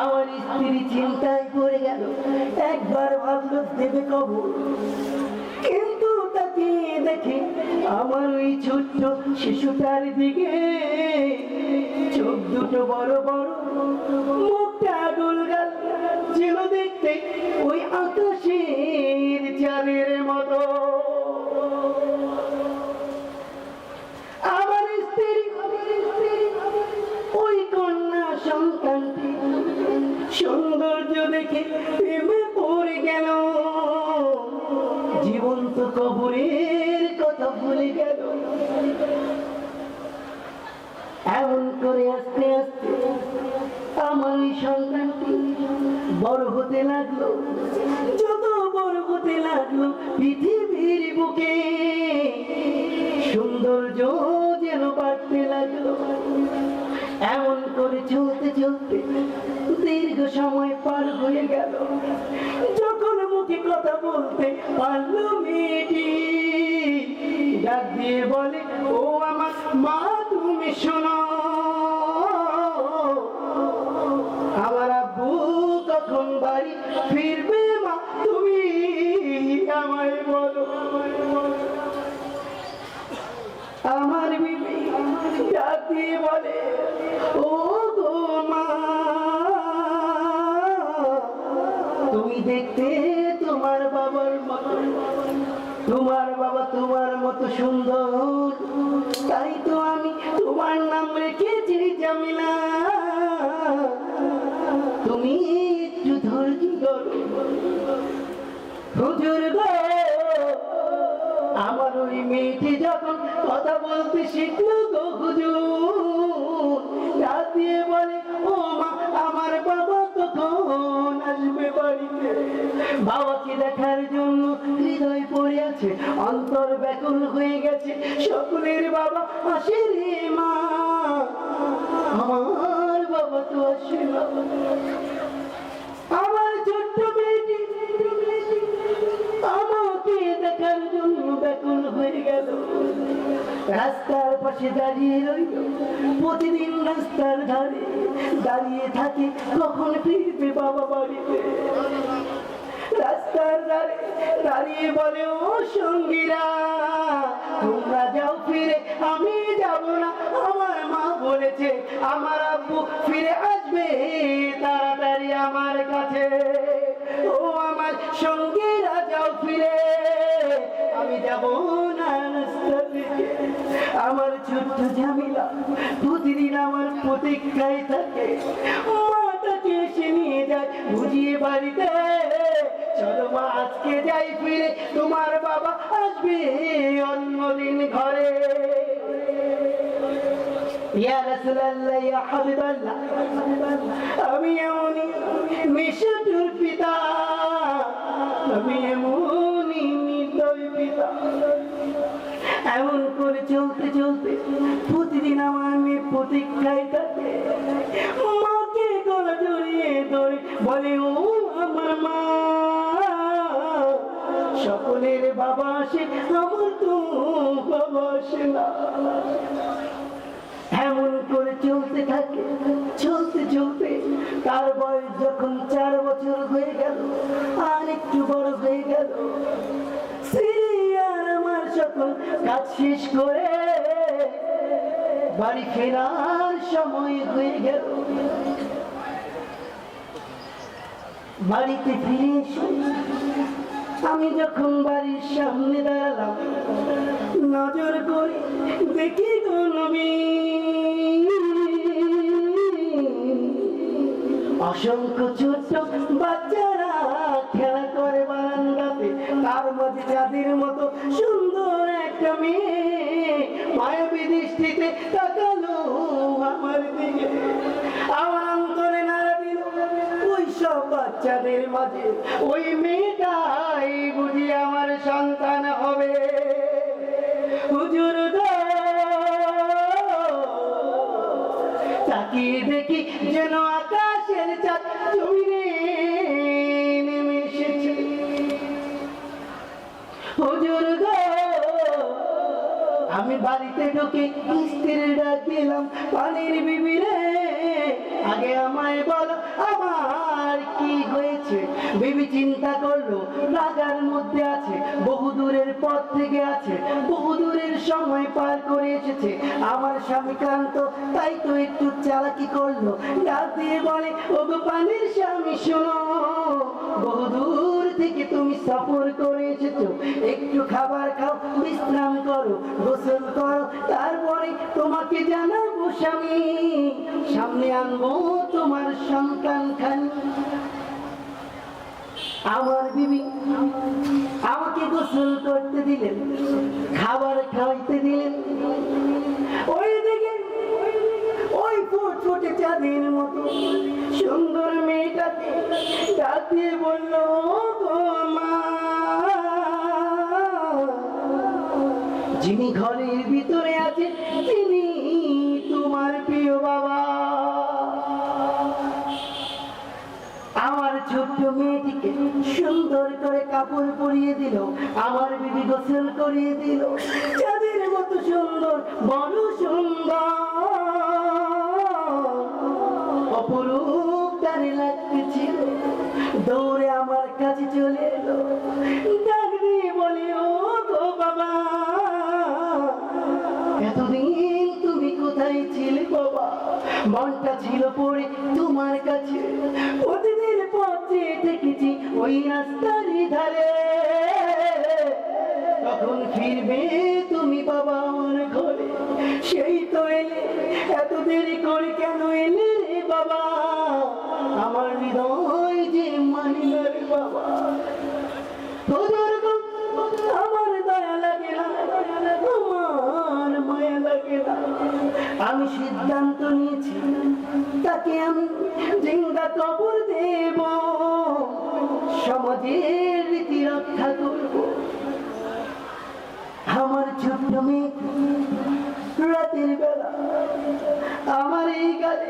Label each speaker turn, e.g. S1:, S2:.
S1: আমার স্ত্রী চিন্তায় গেল। একবার ভাবলো, দেবে কবর। কিন্তু তাকে দেখে আমার ওই ছোট্ট শিশুটার দিকে চোখ দুটো বড় বড়, মুখটা গোলগাল ছিল দেখতে ওই আস্তে আস্তে আমার ওই সন্তানটি বড় হতে লাগল, যত বড় হতে লাগল পৃথিবীর বুকে। সৌন্দর্য যেন বাড়তে লাগল, এমন করে চলতে চলতে দীর্ঘ সময় পার হয়ে গেল। যখন মুখে কথা বলতে পারল মেয়েটি, ডাক দিয়ে বলে, ও আমার মা, তুমি শোনো। আমার ডাক বলে, ও তুমি দেখতে তোমার বাবার তোমার বাবা তোমার মতো সুন্দর। তাই তো আমি তোমার নাম রেখেছি জামিলা। তুমি মেয়েটি যখন কথা বলতে শিখলো গো হুজুর দিয়ে বলে, ও মা, আমার বাবা কখন আসবে বাড়িতে? বাবাকে দেখার জন্য হৃদয় পড়ে আছে, অন্তর ব্যাকুল হয়ে গেছে, সকলের বাবা আসে রে মা। আমার বাবা তো আসে না। পাশে দাঁড়িয়ে রইল। প্রতিদিন রাস্তার ধারে দাঁড়িয়ে থাকে কখন ফিরবে বাবা বাড়িতে। রাস্তার ধারে দাঁড়িয়ে বলে, ও সঙ্গীরা, তোমরা যাও ফিরে, আমি যাব না। আমার মা বলেছে, আমার আব্বু ফিরে আসবে তাড়াতাড়ি আমার কাছে। ও আমার সঙ্গীরা আমার ছোট্ট ঝামেলা, প্রতিদিন আমার প্রতীক্ষায় থাকে। মাটাকে এসে নিয়ে যায় বুঝিয়ে বাড়িতে? চলো মা, আজকে যাই ফিরে, তোমার বাবা আসবে অন্যদিন ঘরে। ইয়া রাসূলুল্লাহ, ইয়া হাবিবাল্লাহ, আমি এমনই মিশুর পিতা। আমি নির্দয় এমন করে চলতে চলতে প্রতিদিন আমার মেয়ে প্রতীক্ষায় থাকে। মাকে গলা জড়িয়ে ধরে, বলে, ও আমার মা, সকলের বাবা আসে, আমার তো বাবা আসে না। এমন করে চলতে থাকে, চলতে চলতে তার বয়স যখন চার বছর হয়ে গেল, আর একটু বড় হয়ে গেল সকল কাজ শেষ করে বাড়ি ফেরার সময় হয়ে গেল। বাড়িতে ফিরে আমি যখন বাড়ির সামনে দাঁড়ালাম, নজর করে দেখি গো অসংখ্য ছোট্ট বাচ্চারা খেলা করে বারান্দাতে, তার মধ্যে যাদের মতো সুন্দর একটা মেয়ে মায়াবী দৃষ্টিতে তাকালো আমার দিকে। আমার অন্তরে নাড়া দিল ওই সব বাচ্চাদের মাঝে, ওই মেয়েটাই আমি বাড়িতে ঢুকে স্ত্রীর ডাক দিলাম পানির বিবিরে, আগে আমায় বলো, আমার কি হয়েছে? বিবি চিন্তা করল রাজার মধ্যে আছে, বহু দূরের পথ থেকে আছে, বহু দূরের সময় পার করে এসেছে, আমার স্বামী ক্লান্ত, তাই তো একটু চালাকি করল। ডাক দিয়ে বলে ও গো পানির স্বামী, শোনো। তুমি সফর করে এসেছ। একটু খাবার খাও, বিশ্রাম করো, গোসল করো, তারপরে তোমাকে জানাব স্বামী। সামনে আনব তোমার সন্তান খানি। আমার বিবি আমাকে গোসল করতে দিলেন, খাবার খাওয়াইতে দিলেন। ওই দিকে ওই ফুটফুটে চাঁদের মতো। সুন্দর মেয়েটাকে বলল যিনি ঘরের ভিতরে আছে, তিনি তোমার প্রিয় বাবা। আমার ছোট্ট মেয়েটিকে সুন্দর করে কাপড় পরিয়ে দিল, আমার বিবি গোসল করিয়ে দিল। চাঁদের মতো সুন্দর, বড় সুন্দর। চলে এলো। বলে, ও গো বাবা, এতদিন তুমি কোথায় ছিলে বাবা? মনটা ছিল পড়ে তোমার কাছে। প্রতিদিন পথে দেখেছি ওই রাস্তার ধারে। কখন ফিরবে তুমি বাবা আমার ঘরে। সেই তো এলে, এত দেরি করে কেন এলে রে বাবা? আমার হৃদয় যে মানিল রে বাবা বুজুর্গ, আমি সিদ্ধান্ত নিয়েছি, তাকে আমি জিঙ্গা কবর দেব, সমাজের রীতি রক্ষা করব। আমার ছোট্ট মেয়ে, রাতের বেলা আমার এই গালে